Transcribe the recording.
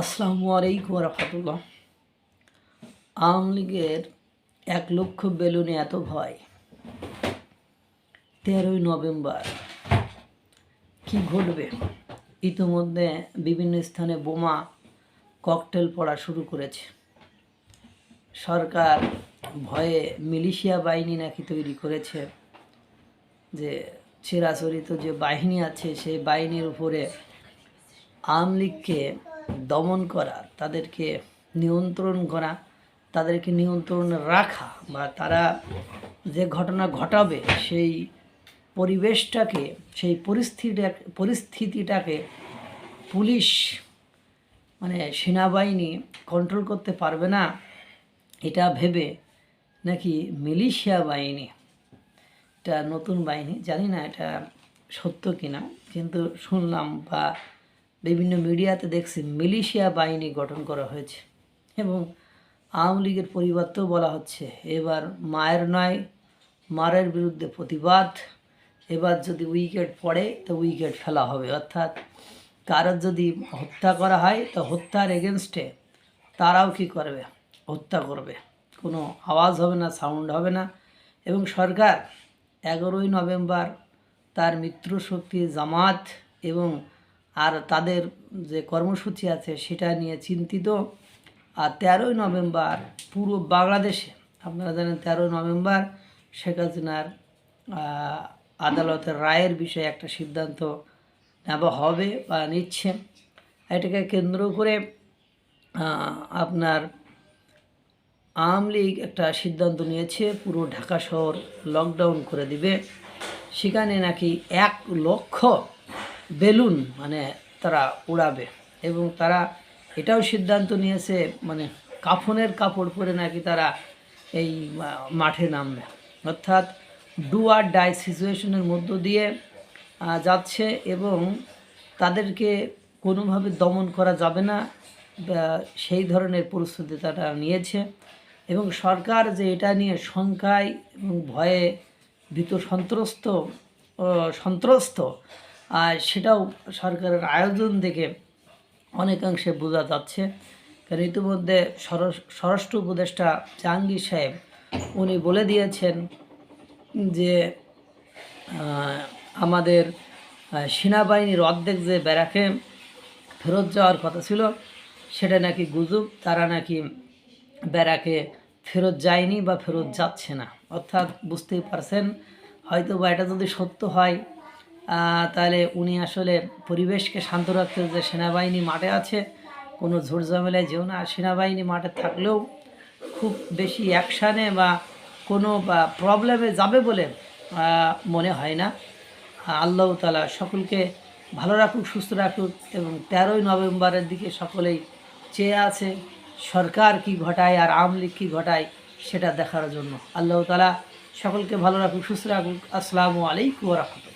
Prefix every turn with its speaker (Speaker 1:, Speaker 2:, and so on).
Speaker 1: আসসালামু আলাইকুম রহমতুল্লাহ আওয়ামী লীগের এক লক্ষ বেলুনে এত ভয়। তেরোই নভেম্বর কি ঘটবে? ইতিমধ্যে বিভিন্ন স্থানে বোমা, ককটেল পড়া শুরু করেছে। সরকার ভয়ে মিলিশিয়া বাহিনী নাকি তৈরি করেছে যে চিরাচরিত যে বাহিনী আছে, সেই বাহিনীর উপরে আওয়ামী লীগকে দমন করা, তাদেরকে নিয়ন্ত্রণ করা, তাদেরকে নিয়ন্ত্রণে রাখা বা তারা যে ঘটনা ঘটাবে সেই পরিবেশটাকে, সেই পরিস্থিতি পরিস্থিতিটাকে পুলিশ মানে সেনাবাহিনী কন্ট্রোল করতে পারবে না, এটা ভেবে নাকি মিলিশিয়া বাহিনী, এটা নতুন বাহিনী, জানি না এটা সত্য কিনা, কিন্তু শুনলাম বা বিভিন্ন মিডিয়াতে দেখছি মিলিশিয়া বাহিনী গঠন করা হয়েছে এবং আওয়ামী লীগের পরিবর্তেও বলা হচ্ছে, এবার মায়ের নয়, মারের বিরুদ্ধে প্রতিবাদ, এবার যদি উইকেট পড়ে তো উইকেট ফেলা হবে। অর্থাৎ কারোর যদি হত্যা করা হয় তো হত্যার এগেনস্টে তারাও কি করবে? হত্যা করবে। কোনো আওয়াজ হবে না সাউন্ড হবে না এবং সরকার এগারোই নভেম্বর তার মিত্র শক্তি জামাত এবং আর তাদের যে কর্মসূচি আছে সেটা নিয়ে চিন্তিত। আর তেরোই নভেম্বর পুরো বাংলাদেশে, আপনারা জানেন তেরোই নভেম্বর শেখ হাসিনার আদালতের রায়ের বিষয়ে একটা সিদ্ধান্ত নেওয়া হবে বা নিচ্ছে। এটাকে কেন্দ্র করে আপনার আওয়ামী লীগ একটা সিদ্ধান্ত নিয়েছে, পুরো ঢাকা শহর লকডাউন করে দিবে। সেখানে নাকি এক লক্ষ বেলুন মানে তারা উড়াবে। এবং তারা এটাও সিদ্ধান্ত নিয়েছে মানে কাফনের কাপড় পরে নাকি তারা এই মাঠে নামবে। অর্থাৎ ডু আর ডাই সিচুয়েশনের মধ্য দিয়ে যাচ্ছে এবং তাদেরকে কোনোভাবে দমন করা যাবে না সেই ধরনের পরিস্থিতি তারা নিয়েছে। এবং সরকার যে এটা নিয়ে শঙ্কায় এবং ভয়ে ভীত সন্ত্রস্ত সন্ত্রস্ত আর সেটাও সরকারের আয়োজন দেখে অনেকাংশে বোঝা যাচ্ছে। কারণ ইতিমধ্যে স্বরাষ্ট্র উপদেষ্টা জাহাঙ্গীর সাহেব উনি বলে দিয়েছেন যে আমাদের সেনাবাহিনীর অর্ধেক যে ব্যারাকে ফেরত যাওয়ার কথা ছিল, সেটা নাকি গুজব, তারা নাকি ব্যারাকে ফেরত যায়নি বা ফেরত যাচ্ছে না। অর্থাৎ বুঝতেই পারছেন হয়তো বা এটা যদি সত্য হয় তাহলে উনি আসলে পরিবেশকে শান্ত রাখতে যে সেনাবাহিনী মাঠে আছে, কোনো ঝোড় ঝামেলায় যেও না। সেনাবাহিনী মাঠে থাকলেও খুব বেশি অ্যাকশানে বা কোনো, বা প্রবলেমে যাবে বলে মনে হয় না। আল্লাহ তালা সকলকে ভালো রাখুক, সুস্থ রাখুক এবং তেরোই নভেম্বরের দিকে সকলেই চেয়ে আছে সরকার কি ঘটায় আর আওয়ামী লীগ কী ঘটায় সেটা দেখার জন্য। আল্লাহ তালা সকলকে ভালো রাখুক, সুস্থ রাখুক। আসসালামু আলাইকুম রহমতুল্লাহ।